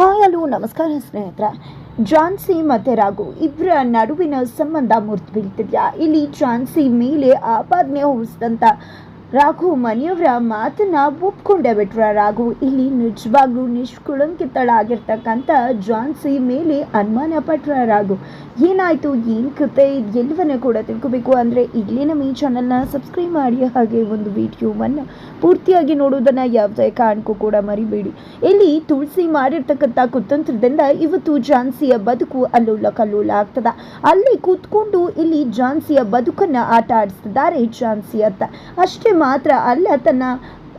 Hi, hello, ನಮಸ್ಕಾರ ಸ್ನೇಹಿತರೆ. ಜಾನ್ಸಿ ಮತ್ತು ರಾಘು ಇಬ್ಬರ ನಡುವಿನ ಸಂಬಂಧ ಮುರಿದು ಬೀಳ್ತಿದ್ಯಾ? ಇಲ್ಲಿ ಜಾನ್ಸಿ ಮೇಲೆ ಆಪಾದನೆ ಹೊರಿಸಿದಂಥ ರಾಘು ಮನೆಯವರ ಮಾತನ್ನ ಒಪ್ಕೊಂಡೇ ಬಿಟ್ರ ರಾಘು. ಇಲ್ಲಿ ನಿಜವಾಗ್ಲೂ ನಿಷ್ಕುಳಂಕಿತಳಾಗಿರ್ತಕ್ಕಂಥ ಜಾನ್ಸಿ ಮೇಲೆ ಅನುಮಾನ ಪಟ್ರ ರಾಘು. ಏನಾಯ್ತು, ಏನ್ ಕತೆ ಇದು ಎಲ್ಲವನ್ನ ಕೂಡ ತಿಳ್ಕೊಬೇಕು ಅಂದ್ರೆ ಈಗಲೇ ನಮ್ಮ ಈ ಚಾನಲ್ನ ಸಬ್ಸ್ಕ್ರೈಬ್ ಮಾಡಿ, ಹಾಗೆ ಒಂದು ವಿಡಿಯೋವನ್ನು ಪೂರ್ತಿಯಾಗಿ ನೋಡೋದನ್ನ ಯಾವುದೇ ಕಾರಣಕ್ಕೂ ಕೂಡ ಮರಿಬೇಡಿ. ಇಲ್ಲಿ ತುಳಸಿ ಮಾಡಿರ್ತಕ್ಕಂಥ ಕುತಂತ್ರದಿಂದ ಇವತ್ತು ಜಾನ್ಸಿಯ ಬದುಕು ಅಲ್ಲೋಲ ಕಲ್ಲೋಲ ಆಗ್ತದ. ಅಲ್ಲಿ ಕೂತ್ಕೊಂಡು ಇಲ್ಲಿ ಜಾನ್ಸಿಯ ಬದುಕನ್ನ ಆಟ ಆಡಿಸ್ತಿದ್ದಾರೆ ಜಾನ್ಸಿ ಅಂತ ಅಷ್ಟೇ ಮಾತ್ರ ಅಲ್ಲ ತನ್ನ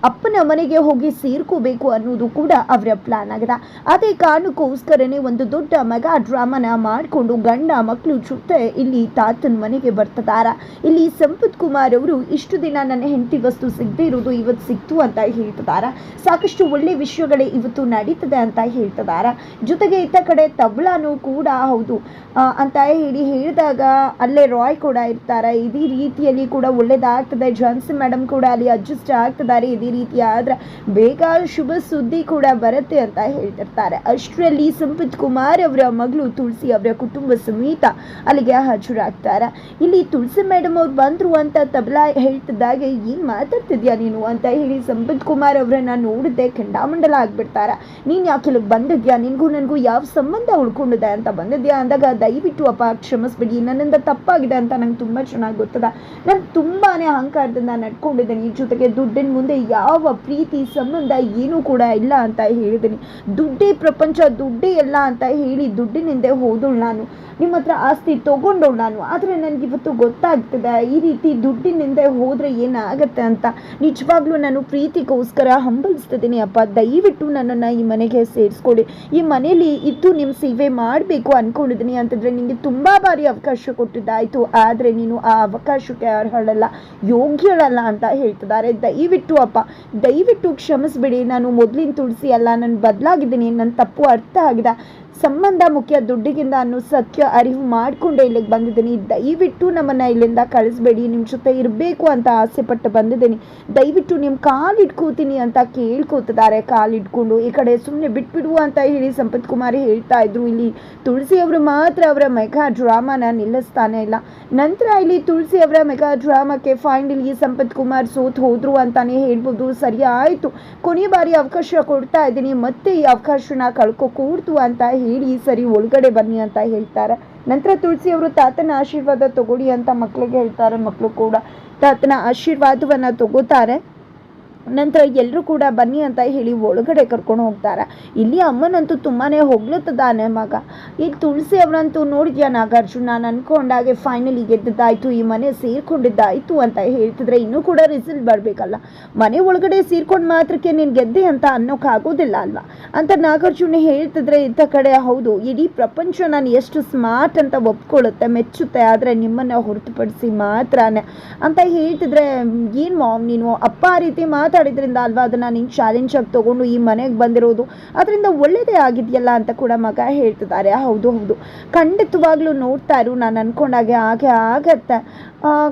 ಅಪ್ಪನ ಮನೆಗೆ ಹೋಗಿ ಸೇರ್ಕೋಬೇಕು ಅನ್ನೋದು ಕೂಡ ಅವರ ಪ್ಲಾನ್ ಆಗಿದೆ. ಅದೇ ಕಾರಣಕ್ಕೋಸ್ಕರನೇ ಒಂದು ದೊಡ್ಡ ಮೆಗಾ ಡ್ರಾಮನ ಮಾಡಿಕೊಂಡು ಗಂಡ ಮಕ್ಕಳು ಜೊತೆ ಇಲ್ಲಿ ತಾತನ ಮನೆಗೆ ಬರ್ತಿದಾರ ಇಲ್ಲಿ ಸಂಪತ್ ಕುಮಾರ್ ಅವರು ಇಷ್ಟು ದಿನ ನನ್ನ ಹೆಂಡತಿ ವಸ್ತು ಸಿಗದೆ ಇರೋದು ಇವತ್ತು ಸಿಕ್ತು ಅಂತ ಹೇಳ್ತಿದಾರ ಸಾಕಷ್ಟು ಒಳ್ಳೆ ವಿಷಯಗಳೇ ಇವತ್ತು ನಡೀತದೆ ಅಂತ ಹೇಳ್ತಿದಾರ ಜೊತೆಗೆ ಇತ್ತ ಕಡೆ ತಬಲಾನು ಕೂಡ ಹೌದು. ಅಂತ ಹೇಳಿ ಹೇಳಿದಾಗ ಅಲ್ಲೇ ರಾಯ್ ಕೂಡ ಇರ್ತಾರೆ. ಇದೇ ರೀತಿಯಲ್ಲಿ ಕೂಡ ಒಳ್ಳೇದಾಗ್ತದೆ. ಜಾನ್ಸನ್ ಮೇಡಮ್ ಕೂಡ ಅಲ್ಲಿ ಅಡ್ಜಸ್ಟ್ ಆಗ್ತದಾರೆ ಇದೇ ರೀತಿ ಆದ್ರೆ ಬೇಗ ಶುಭ ಸುದ್ದಿ ಕೂಡ ಬರುತ್ತೆ ಅಂತ ಹೇಳ್ತಿರ್ತಾರೆ. ಅಷ್ಟರಲ್ಲಿ ಸಂಪತ್ ಕುಮಾರ್ ಅವರ ಮಗಳು ತುಳಸಿ ಅವರ ಕುಟುಂಬ ಸಮೇತ ಅಲ್ಲಿಗೆ ಹಾಜರಾಗ್ತಾರೆ. ಇಲ್ಲಿ ತುಳಸಿ ಮೇಡಮ್ ಅವ್ರು ಬಂದ್ರು ಅಂತ ತಬಲಾ ಹೇಳ್ತಿದ್ದಾಗ, ಏನ್ ಮಾತಾಡ್ತಿದ್ಯಾ ನೀನು? ಅಂತ ಹೇಳಿ ಸಂಪತ್ ಕುಮಾರ್ ಅವರನ್ನ ನೋಡಿದ್ದೆ ಕೆಂಡಾಮಂಡಲ ಆಗ್ಬಿಡ್ತಾರ. ನೀನ್ ಯಾಕೆ ಇಲ್ಲಿಗ್ ಬಂದಿದ್ಯಾ? ನಿನ್ಗೂ ನನಗೂ ಯಾವ ಸಂಬಂಧ ಉಳ್ಕೊಂಡಿದೆ ಅಂತ ಬಂದಿದ್ಯಾ? ಅಂದಾಗ, ದಯವಿಟ್ಟು ಅಪ್ಪ, ಕ್ಷಮಿಸ್ಬಿಡಿ. ನನ್ನಿಂದ ತಪ್ಪಾಗಿದೆ ಅಂತ ನಂಗೆ ತುಂಬಾ ಚೆನ್ನಾಗಿ ಗೊತ್ತದ. ನಾನು ತುಂಬಾನೇ ಅಹಂಕಾರದಿಂದ ನಡ್ಕೊಂಡಿದ್ದೀನಿ. ಜೊತೆಗೆ ದುಡ್ಡಿನ ಮುಂದೆ ಯಾವ ಪ್ರೀತಿ ಸಂಬಂಧ ಏನೂ ಕೂಡ ಇಲ್ಲ ಅಂತ ಹೇಳಿದ್ದೀನಿ ದುಡ್ಡೇ ಪ್ರಪಂಚ, ದುಡ್ಡೇ ಎಲ್ಲ ಅಂತ ಹೇಳಿ ದುಡ್ಡಿನಿಂದೆ ಹೋದಳು ನಾನು. ನಿಮ್ಮ ಹತ್ರ ಆಸ್ತಿ ತೊಗೊಂಡೋಳು ನಾನು. ಆದರೆ ನನಗೆ ಇವತ್ತು ಗೊತ್ತಾಗ್ತದೆ, ಈ ರೀತಿ ದುಡ್ಡಿನಿಂದ ಹೋದರೆ ಏನಾಗುತ್ತೆ ಅಂತ. ನಿಜವಾಗ್ಲೂ ನಾನು ಪ್ರೀತಿಗೋಸ್ಕರ ಹಂಬಲಿಸ್ತಿದ್ದೀನಿ ಅಪ್ಪ. ದಯವಿಟ್ಟು ನನ್ನನ್ನು ಈ ಮನೆಗೆ ಸೇರಿಸ್ಕೊಳ್ಳಿ. ಈ ಮನೆಯಲ್ಲಿ ಇದ್ದು ನಿಮ್ಮ ಸೇವೆ ಮಾಡಬೇಕು ಅಂದ್ಕೊಂಡಿದ್ದೀನಿ ಅಂತಂದರೆ ನಿಮಗೆ ತುಂಬ ಬಾರಿ ಅವಕಾಶ ಕೊಟ್ಟಿದ್ದಾಯಿತು. ಆದರೆ ನೀನು ಆ ಅವಕಾಶಕ್ಕೆ ಅರ್ಹಳಲ್ಲ, ಯೋಗ್ಯಳಲ್ಲ ಅಂತ ಹೇಳ್ತಿದ್ದಾರೆ. ದಯವಿಟ್ಟು ಅಪ್ಪ ದಯವಿಟ್ಟು ಕ್ಷಮಿಸ್ಬಿಡಿ ನಾನು ಮೊದಲಿನ ತುಳಸಿ ಅಲ್ಲ ನಾನು ಬದಲಾಗಿದ್ದೀನಿ ನನ್ನ ತಪ್ಪು ಅರ್ಥ ಆಗಿದೆ. ಸಂಬಂಧ ಮುಖ್ಯ ದುಡ್ಡಿಗಿಂತ ಅನ್ನೋ ಸತ್ಯ ಅರಿವು ಮಾಡಿಕೊಂಡೇ ಇಲ್ಲಿಗೆ ಬಂದಿದ್ದೀನಿ. ದಯವಿಟ್ಟು ನಮ್ಮನ್ನು ಇಲ್ಲಿಂದ ಕಳಿಸ್ಬೇಡಿ ನಿಮ್ಮ ಜೊತೆ ಇರಬೇಕು ಅಂತ ಆಸೆ ಪಟ್ಟು ಬಂದಿದ್ದೀನಿ. ದಯವಿಟ್ಟು ನಿಮ್ಮ ಕಾಲು ಇಟ್ಕೋತೀನಿ ಅಂತ ಕೇಳ್ಕೊತಿದ್ದಾರೆ. ಕಾಲು ಇಟ್ಕೊಂಡು ಈ ಕಡೆ ಸುಮ್ಮನೆ ಬಿಟ್ಬಿಡು ಅಂತ ಹೇಳಿ ಸಂಪತ್ ಕುಮಾರ್ ಹೇಳ್ತಾ ಇದ್ರು. ಇಲ್ಲಿ ತುಳಸಿ ಅವರು ಮಾತ್ರ ಅವರ ಮೆಗಾ ಡ್ರಾಮಾನ ನಿಲ್ಲಿಸ್ತಾನೆ ಇಲ್ಲ. ನಂತರ ಇಲ್ಲಿ ತುಳಸಿ ಅವರ ಮೆಗಾ ಡ್ರಾಮಾಕ್ಕೆ ಫೈನಲಿ ಸಂಪತ್ ಕುಮಾರ್ ಸೋತ್ ಹೋದ್ರು ಅಂತಾನೆ ಹೇಳ್ಬೋದು. ಸರಿ ಆಯ್ತು. ಕೊನೆಯ ಬಾರಿ ಅವಕಾಶ ಕೊಡ್ತಾ ಇದ್ದೀನಿ. ಮತ್ತೆ ಈ ಅವಕಾಶನ ಕಳ್ಕೊಕೂಡ್ತು ಅಂತ ಹೇಳಿ ಸರಿ ಒಳಗಡೆ ಬನ್ನಿ ಅಂತ ಹೇಳ್ತಾರೆ. ನಂತರ ತುಳಸಿ ಅವರು ತಾತನ ಆಶೀರ್ವಾದ ತಗೊಳ್ಳಿ ಅಂತ ಮಕ್ಕಳಿಗೆ ಹೇಳ್ತಾರೆ, ಮಕ್ಕಳು ಕೂಡ ತಾತನ ಆಶೀರ್ವಾದವನ್ನ ತಗೋತಾರೆ. ನಂತರ ಎಲ್ಲರೂ ಕೂಡ ಬನ್ನಿ ಅಂತ ಹೇಳಿ ಒಳಗಡೆ ಕರ್ಕೊಂಡು ಹೋಗ್ತಾರೆ. ಇಲ್ಲಿ ಅಮ್ಮನಂತೂ ತುಂಬಾ ಹೊಗ್ಲತ್ತದಾನೆ ಮಗ. ಈಗ ತುಳಸಿ ಅವರಂತೂ ನೋಡಿದ್ಯಾ ನಾಗಾರ್ಜುನ? ನಾನು ಅನ್ಕೊಂಡಾಗೆ ಫೈನಲಿ ಗೆದ್ದದಾಯ್ತು ಈ ಮನೆ ಸೇರ್ಕೊಂಡಿದ್ದಾಯ್ತು ಅಂತ ಹೇಳ್ತಿದ್ರೆ ಇನ್ನೂ ಕೂಡ ರಿಸಲ್ಟ್ ಬರಬೇಕಲ್ಲ. ಮನೆ ಒಳಗಡೆ ಸೇರ್ಕೊಂಡು ಮಾತ್ರಕ್ಕೆ ನೀನು ಗೆದ್ದೆ ಅಂತ ಅನ್ನೋಕ್ಕಾಗೋದಿಲ್ಲ ಅಲ್ವಾ? ಅಂತ ನಾಗಾರ್ಜುನ ಹೇಳ್ತಿದ್ರೆ ಇಂಥ ಕಡೆ, ಹೌದು, ಇಡೀ ಪ್ರಪಂಚ ನಾನು ಎಷ್ಟು ಸ್ಮಾರ್ಟ್ ಅಂತ ಒಪ್ಕೊಳ್ಳುತ್ತೆ, ಮೆಚ್ಚುತ್ತೆ, ಆದರೆ ನಿಮ್ಮನ್ನು ಹೊರತುಪಡಿಸಿ ಮಾತ್ರನೇ. ಅಂತ ಹೇಳ್ತಿದ್ರೆ ಏನು ಮಾಮ್ ನೀನು? ಅಪ್ಪ ಆ ರೀತಿ ಮಾತಾಡಿದ್ರಿಂದ ಅಲ್ವಾ ಅದನ್ನ ನೀನು ಚಾಲೆಂಜ್ ಆಗಿ ತಗೊಂಡು ಈ ಮನೆಗೆ ಬಂದಿರೋದು? ಅದರಿಂದ ಒಳ್ಳೇದೇ ಆಗಿದೆಯಲ್ಲ ಅಂತ ಕೂಡ ಮಗ ಹೇಳ್ತಿದ್ದಾರೆ ಹೌದು ಹೌದು. ಖಂಡಿತವಾಗ್ಲೂ ನೋಡ್ತಾ ಇರು, ನಾನು ಅನ್ಕೊಂಡಾಗೆ ಹಾಗೆ ಆಗತ್ತೆ.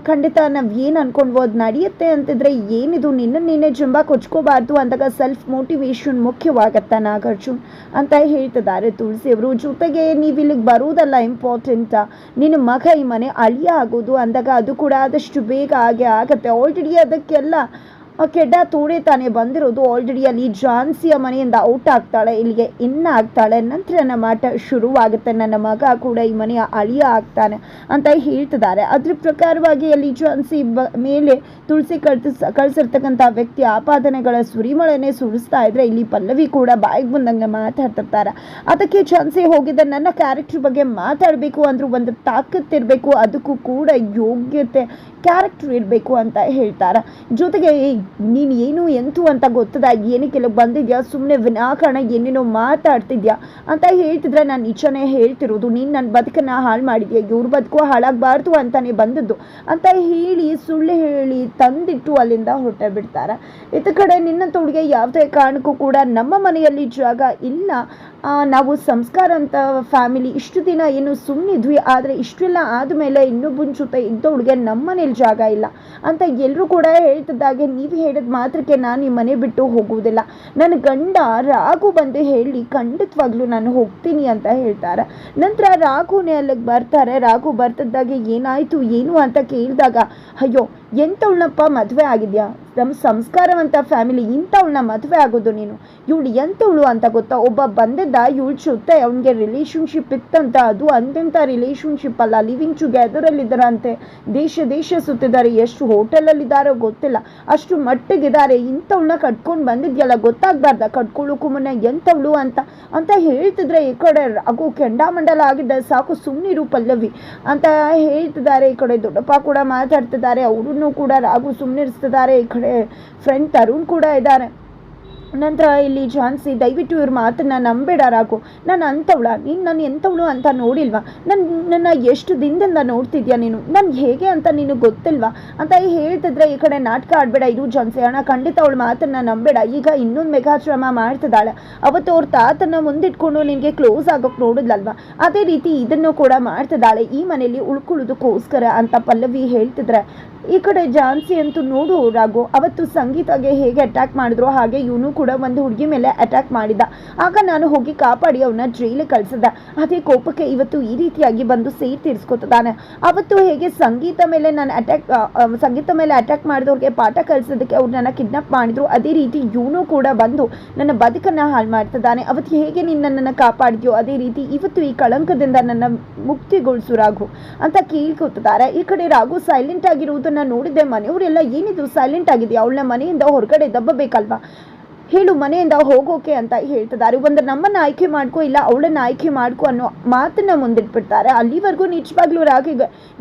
ಖಂಡಿತ ನಾವು ಏನು ಅನ್ಕೊಂಡ್ವೋ ಅದು ನಡೆಯುತ್ತೆ ಅಂತಿದ್ರೆ ಏನಿದು? ನಿನ್ನ ನೀನೇ ಜಂಬ ಕೊಚ್ಕೋಬಾರ್ದು ಅಂದಾಗ ಸೆಲ್ಫ್ ಮೋಟಿವೇಶನ್ ಮುಖ್ಯವಾಗತ್ತೆ ನಾಗಾರ್ಜುನ್ ಅಂತ ಹೇಳ್ತಿದ್ದಾರೆ ತುಳಸಿ ಅವರು. ಜೊತೆಗೆ ನೀವು ಇಲ್ಲಿಗೆ ಬರೋದಲ್ಲ ಇಂಪಾರ್ಟೆಂಟ್ ನಿನ್ನ ಮಗ ಈ ಮನೆ ಅಳಿಯ ಆಗೋದು ಅಂದಾಗ ಅದು ಕೂಡ ಆದಷ್ಟು ಬೇಗ ಹಾಗೆ ಆಗತ್ತೆ. ಆಲ್ರೆಡಿ ಅದಕ್ಕೆಲ್ಲ ಕೆಡ್ಡ ತೋಡೆ ತಾನೇ ಬಂದಿರೋದು. ಆಲ್ರೆಡಿ ಅಲ್ಲಿ ಜಾನ್ಸಿಯ ಮನೆಯಿಂದ ಔಟ್ ಆಗ್ತಾಳೆ. ಇಲ್ಲಿಗೆ ಇನ್ನ ಆಗ್ತಾಳೆ. ನಂತರ ನಮ್ಮ ಆಟ ಶುರುವಾಗುತ್ತೆ. ನನ್ನ ಮಗ ಕೂಡ ಈ ಮನೆಯ ಅಳಿಯ ಆಗ್ತಾನೆ ಅಂತ ಹೇಳ್ತಿದ್ದಾರೆ. ಅದ್ರ ಪ್ರಕಾರವಾಗಿ ಅಲ್ಲಿ ಜಾನ್ಸಿ ಬ ಮೇಲೆ ತುಳಸಿ ಕಳ್ಸ ಕಳಿಸಿರ್ತಕ್ಕಂಥ ವ್ಯಕ್ತಿ ಆಪಾದನೆಗಳ ಸುರಿಮಳೆನೆ ಸುರಿಸ್ತಾ ಇದ್ರೆ ಇಲ್ಲಿ ಪಲ್ಲವಿ ಕೂಡ ಬಾಯಿಗೆ ಬಂದಂಗೆ ಮಾತಾಡ್ತಿರ್ತಾರೆ. ಅದಕ್ಕೆ ಝಾನ್ಸಿ ಹೋಗಿದ್ದ ನನ್ನ ಕ್ಯಾರೆಕ್ಟರ್ ಬಗ್ಗೆ ಮಾತಾಡಬೇಕು ಅಂದ್ರೂ ಒಂದು ತಾಕತ್ತಿರಬೇಕು ಅದಕ್ಕೂ ಕೂಡ ಯೋಗ್ಯತೆ ಕ್ಯಾರೆಕ್ಟರ್ ಇರಬೇಕು ಅಂತ ಹೇಳ್ತಾರೆ. ಜೊತೆಗೆ ಏಯ್, ನೀನು ಏನು ಎಂತು ಅಂತ ಗೊತ್ತದ? ಏನಕ್ಕೆ ಕೆಲವು ಬಂದಿದ್ಯಾ? ಸುಮ್ಮನೆ ವಿನಾಕಾರಣ ಏನೇನೋ ಮಾತಾಡ್ತಿದ್ಯಾ? ಅಂತ ಹೇಳ್ತಿದ್ರೆ ನಾನು ನಿಜನೇ ಹೇಳ್ತಿರೋದು, ನೀನು ನನ್ನ ಬದುಕನ್ನ ಹಾಳು ಮಾಡಿದ್ಯಾ? ಇವ್ರ ಬದುಕು ಹಾಳಾಗಬಾರ್ದು ಅಂತಾನೆ ಬಂದದ್ದು. ಅಂತ ಹೇಳಿ ಸುಳ್ಳು ಹೇಳಿ ತಂದಿಟ್ಟು ಅಲ್ಲಿಂದ ಹೊಟ್ಟೆ ಬಿಡ್ತಾರೆ. ಇತ್ತ ಕಡೆ ನಿನ್ನಂಥ ಹುಡುಗಿ ಯಾವುದೇ ಕಾರಣಕ್ಕೂ ಕೂಡ ನಮ್ಮ ಮನೆಯಲ್ಲಿ ಜಾಗ ಇಲ್ಲ. ನಾವು ಸಂಸ್ಕಾರ ಅಂತ ಫ್ಯಾಮಿಲಿ ಇಷ್ಟು ದಿನ ಏನು ಸುಮ್ಮನಿದ್ವಿ ಆದರೆ ಇಷ್ಟೆಲ್ಲ ಆದಮೇಲೆ ಇನ್ನೊಬ್ಬನ ಜೊತೆ ನಮ್ಮ ಮನೇಲಿ ಜಾಗ ಇಲ್ಲ. ಅಂತ ಎಲ್ಲರೂ ಕೂಡ ಹೇಳ್ತಿದ್ದಾಗೆ, ನೀವು ಹೇಳಿದ ಮಾತ್ರಕ್ಕೆ ನಾನು ಈ ಮನೆ ಬಿಟ್ಟು ಹೋಗುವುದಿಲ್ಲ. ನನ್ನ ಗಂಡ ರಾಘು ಬಂದು ಹೇಳಿ, ಖಂಡಿತವಾಗ್ಲೂ ನಾನು ಹೋಗ್ತೀನಿ ಅಂತ ಹೇಳ್ತಾರೆ. ನಂತರ ರಾಘುನೇ ಅಲ್ಲಿಗೆ ಬರ್ತಾರೆ. ರಾಘು ಬರ್ತಿದ್ದಾಗೆ ಏನಾಯಿತು, ಏನು ಅಂತ ಕೇಳಿದಾಗ, ಅಯ್ಯೋ ಎಂಥವಳನ್ನಪ್ಪ ಮದುವೆ ಆಗಿದೆಯಾ? ನಮ್ಮ ಸಂಸ್ಕಾರವಂತ ಫ್ಯಾಮಿಲಿ ಇಂಥವಳನ್ನ ಮದುವೆ ಆಗೋದು ನೀನು. ಇವಳು ಎಂಥವಳು ಅಂತ ಗೊತ್ತಾ? ಒಬ್ಬ ಬಂದಿದ್ದ, ಇವಳ ಜೊತೆ ಅವನಿಗೆ ರಿಲೇಷನ್ಶಿಪ್ ಇತ್ತಂತ. ಅದು ಅಂತೆಂಥ ರಿಲೇಷನ್ಶಿಪ್ ಅಲ್ಲ. ಲಿವಿಂಗ್ ಟುಗೆದರಲ್ಲಿದ್ದಾರಂತೆ ದೇಶ ದೇಶ ಸುತ್ತಿದ್ದಾರೆ. ಎಷ್ಟು ಹೋಟೆಲಲ್ಲಿದ್ದಾರೋ ಗೊತ್ತಿಲ್ಲ. ಅಷ್ಟು ಮಟ್ಟಿಗಿದ್ದಾರೆ. ಇಂಥವಳನ್ನ ಕಟ್ಕೊಂಡು ಬಂದಿದ್ಯಲ್ಲ, ಗೊತ್ತಾಗಬಾರ್ದ. ಕಟ್ಕೊಳ್ಳೋಕ್ಕೂ ಮುನ್ನ ಎಂಥವಳು ಅಂತ. ಅಂತ ಹೇಳ್ತಿದ್ರೆ ಈ ಕಡೆ ರಘು ಕೆಂಡಾಮಂಡಲ ಆಗಿದ್ದ ಸಾಕು ಸುಮ್ಮನಿರು ಪಲ್ಲವಿ ಅಂತ ಹೇಳ್ತಿದ್ದಾರೆ. ಈ ಕಡೆ ದೊಡ್ಡಪ್ಪ ಕೂಡ ಮಾತಾಡ್ತಿದ್ದಾರೆ. ಅವರನ್ನು ಕೂಡ ರಾಘು ಸುಮ್ಮನಿರಿಸ್ತಿದ್ದಾರೆ ಈ ಕಡೆ. ಫ್ರೆಂಡ್ ತರುಣ್ ಕೂಡ ಇದ್ದಾರೆ ನಂತರ ಇಲ್ಲಿ ಝಾನ್ಸಿ, ದಯವಿಟ್ಟು ಇವ್ರ ಮಾತನ್ನ ನಂಬೇಡ ರಾಘು. ನಾನು ಅಂಥವಳ, ನೀನು ನಾನು ಎಂಥವಳು ಅಂತ ನೋಡಿಲ್ವಾ? ನನ್ನ ನನ್ನ ಎಷ್ಟು ದಿನದಿಂದ ನೋಡ್ತಿದ್ಯಾ ನೀನು? ನಾನು ಹೇಗೆ ಅಂತ ನೀನು ಗೊತ್ತಿಲ್ವಾ? ಅಂತ ಹೇಳ್ತಿದ್ರೆ ಈ ಕಡೆ ನಾಟಕ ಆಡಬೇಡ, ಇದು ಝಾನ್ಸಿ. ಅಣ್ಣ, ಖಂಡಿತ ಅವಳ ಮಾತನ್ನ ನಂಬೇಡ. ಈಗ ಇನ್ನೊಂದು ಮೆಗಾಶ್ರಮ ಮಾಡ್ತಿದ್ದಾಳೆ. ಅವತ್ತು ಅವ್ರ ತಾತನ್ನ ಮುಂದಿಟ್ಕೊಂಡು ನಿನಗೆ ಕ್ಲೋಸ್ ಆಗೋಕೆ ನೋಡಿದ್ಲಲ್ವಾ? ಅದೇ ರೀತಿ ಇದನ್ನು ಕೂಡ ಮಾಡ್ತಿದ್ದಾಳೆ. ಈ ಮನೆಯಲ್ಲಿ ಉಳ್ಕೊಳ್ಳೋದಕ್ಕೋಸ್ಕರ ಅಂತ ಪಲ್ಲವಿ ಹೇಳ್ತಿದ್ರೆ, ಈ ಕಡೆ ಝಾನ್ಸಿ ಅಂತೂ ನೋಡು ರಾಘು, ಅವತ್ತು ಸಂಗೀತಗೆ ಹೇಗೆ ಅಟ್ಯಾಕ್ ಮಾಡಿದ್ರು ಹಾಗೆ ಇವನು ಕೂಡ ಒಂದು ಹುಡುಗಿ ಮೇಲೆ ಅಟ್ಯಾಕ್ ಮಾಡಿದ. ಆಗ ನಾನು ಹೋಗಿ ಕಾಪಾಡಿ ಅವನ ಜೈಲಿಗೆ ಕಳಿಸಿದ. ಅದೇ ಕೋಪಕ್ಕೆ ಇವತ್ತು ಈ ರೀತಿಯಾಗಿ ಬಂದು ಸೇರ್ ತೀರಿಸ್ಕೊತಿದ್ದಾನೆ. ಅವತ್ತು ಹೇಗೆ ಸಂಗೀತ ಮೇಲೆ ನಾನು ಅಟ್ಯಾಕ್ ಸಂಗೀತ ಮೇಲೆ ಅಟ್ಯಾಕ್ ಮಾಡಿದವ್ರಿಗೆ ಪಾಠ ಕಲಿಸೋದಕ್ಕೆ ಅವ್ರು ನನ್ನ ಕಿಡ್ನಾಪ್ ಮಾಡಿದ್ರು. ಅದೇ ರೀತಿ ಇವನು ಕೂಡ ಬಂದು ನನ್ನ ಬದುಕನ್ನು ಹಾಳು ಮಾಡ್ತಿದ್ದಾನೆ. ಅವತ್ತು ಹೇಗೆ ನೀನು ನನ್ನನ್ನು ಕಾಪಾಡಿದ್ಯೋ ಅದೇ ರೀತಿ ಇವತ್ತು ಈ ಕಳಂಕದಿಂದ ನನ್ನ ಮುಕ್ತಿಗೊಳಿಸು ರಾಘು ಅಂತ ಕೇಳ್ಕೊತಿದ್ದಾರೆ. ಈ ಕಡೆ ರಾಘು ಸೈಲೆಂಟ್ ಆಗಿರುವುದನ್ನ ನೋಡಿದ್ದೆ ಮನೆಯವರೆಲ್ಲ, ಏನಿದು? ಸೈಲೆಂಟ್ ಆಗಿದೆಯಾ? ಅವಳನ್ನ ಮನೆಯಿಂದ ಹೊರಗಡೆ ದಬ್ಬಬೇಕಲ್ವಾ? ಹೇಳು, ಮನೆಯಿಂದ ಹೋಗೋಕೆ ಅಂತ ಹೇಳ್ತಿದ್ದಾರೆ. ಒಂದು ನಮ್ಮನ್ನ ಆಯ್ಕೆ ಮಾಡ್ಕೋ, ಇಲ್ಲ ಅವಳನ್ನ ಆಯ್ಕೆ ಮಾಡ್ಕೋ ಅನ್ನೋ ಮಾತನ್ನ ಮುಂದಿಟ್ಬಿಡ್ತಾರೆ. ಅಲ್ಲಿವರೆಗೂ ನಿಜವಾಗ್ಲೂ ರಾಗಿ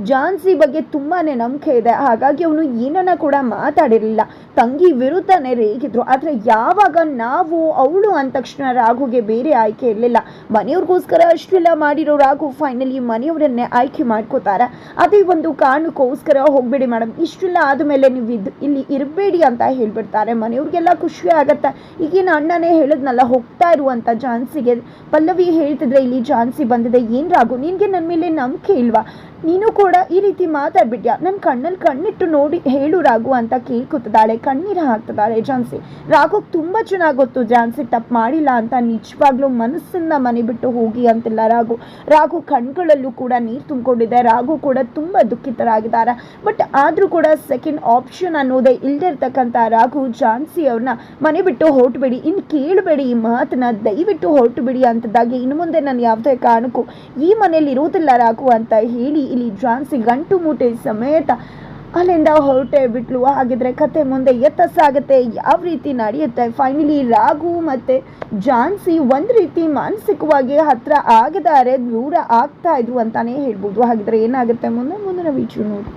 ಜಾನ್ಸಿ ಬಗ್ಗೆ ತುಂಬಾನೇ ನಂಬಿಕೆ ಇದೆ. ಹಾಗಾಗಿ ಅವನು ಏನನ್ನ ಕೂಡ ಮಾತಾಡಿರಲಿಲ್ಲ. ತಂಗಿ ವಿರುದ್ಧನೇ ರೇಗಿದ್ರು. ಆದರೆ ಯಾವಾಗ ನಾವು, ಅವಳು ಅಂದ ತಕ್ಷಣ ರಾಘುಗೆ ಬೇರೆ ಆಯ್ಕೆ ಇರಲಿಲ್ಲ. ಮನೆಯವ್ರಿಗೋಸ್ಕರ ಅಷ್ಟೆಲ್ಲ ಮಾಡಿರೋ ರಾಘು ಫೈನಲಿ ಮನೆಯವರನ್ನೇ ಆಯ್ಕೆ ಮಾಡ್ಕೋತಾರೆ. ಅದೇ ಒಂದು ಕಾರಣಕ್ಕೋಸ್ಕರ ಹೋಗ್ಬೇಡಿ ಮೇಡಮ್ ಇಷ್ಟೆಲ್ಲ ಆದಮೇಲೆ ನೀವು ಇದು ಇಲ್ಲಿ ಇರಬೇಡಿ ಅಂತ ಹೇಳ್ಬಿಡ್ತಾರೆ. ಮನೆಯವ್ರಿಗೆಲ್ಲ ಖುಷಿ ಆಗತ್ತೆ. ಈಗಿನ ಅಣ್ಣನೇ ಹೇಳಿದ್ನಲ್ಲ, ಹೋಗ್ತಾ ಇರುವಂತ ಝಾನ್ಸಿಗೆ. ಪಲ್ಲವಿ ಹೇಳ್ತಿದ್ರೆ ಇಲ್ಲಿ ಝಾನ್ಸಿ ಬಂದಿದೆ. ಏನ್ ರಾಘು ನಿನ್ಗೆ ನನ್ನ ಮೇಲೆ ನಂಬಿಕೆ ಇಲ್ವಾ? ನೀನು ಕೂಡ ಈ ರೀತಿ ಮಾತಾಡ್ಬಿಟ್ಯಾ? ನನ್ನ ಕಣ್ಣಲ್ಲಿ ಕಣ್ಣಿಟ್ಟು ನೋಡಿ ಹೇಳು ರಾಘು ಅಂತ ಕೇಳ್ಕೊತಿದ್ದಾಳೆ. ಕಣ್ಣೀರು ಹಾಕ್ತಿದ್ದಾಳೆ ಝಾನ್ಸಿ. ರಾಘುಗೆ ತುಂಬ ಚೆನ್ನಾಗಿ ಗೊತ್ತು ಝಾನ್ಸಿ ತಪ್ಪು ಮಾಡಿಲ್ಲ ಅಂತ ನಿಜವಾಗ್ಲೂ ಮನಸ್ಸನ್ನ ಮನೆ ಬಿಟ್ಟು ಹೋಗಿ ಅಂತಿಲ್ಲ ರಾಘು. ರಾಘು ಕಣ್ಗಳಲ್ಲೂ ಕೂಡ ನೀರು ತುಂಬಿಕೊಂಡಿದೆ. ರಾಘು ಕೂಡ ತುಂಬ ದುಃಖಿತರಾಗಿದ್ದಾರೆ. ಬಟ್ ಆದರೂ ಕೂಡ ಸೆಕೆಂಡ್ ಆಪ್ಷನ್ ಅನ್ನೋದೇ ಇಲ್ದಿರ್ತಕ್ಕಂಥ ರಾಘು ಝಾನ್ಸಿ ಅವ್ರನ್ನ ಮನೆ ಬಿಟ್ಟು ಹೊರಟುಬಿಡಿ. ಇನ್ನು ಕೇಳಬೇಡಿ ಈ ಮಾತನ್ನ. ದಯವಿಟ್ಟು ಹೊರಟು ಬಿಡಿ ಅಂತದಾಗಿ ಇನ್ನು ಮುಂದೆ ನಾನು ಯಾವುದೇ ಕಾರಣಕ್ಕೂ ಈ ಮನೆಯಲ್ಲಿ ಇರೋದಿಲ್ಲ ರಾಘು ಅಂತ ಹೇಳಿ ಇಲ್ಲಿ ಝಾನ್ಸಿ ಗಂಟು ಮೂಟೆ ಸಮೇತ ಅಲ್ಲಿಂದ ಹೊರಟೆ ಬಿಟ್ಲು. ಹಾಗಿದ್ರೆ ಕತೆ ಮುಂದೆ ಎತ್ತ ಆಗುತ್ತೆ ಯಾವ ರೀತಿ ನಡೆಯುತ್ತೆ? ಫೈನಲಿ ರಾಘು ಮತ್ತೆ ಝಾನ್ಸಿ ಒಂದ್ ರೀತಿ ಮಾನಸಿಕವಾಗಿ ಹತ್ರ ಆಗಿದ್ದಾರೆ. ದೂರ ಆಗ್ತಾ ಇದ್ರು ಅಂತಾನೆ ಹೇಳ್ಬೋದು. ಹಾಗಿದ್ರೆ ಏನಾಗುತ್ತೆ? ಮುಂದೆ ಮುಂದಿನ ವಿಚಾರ ನೋಡಿ.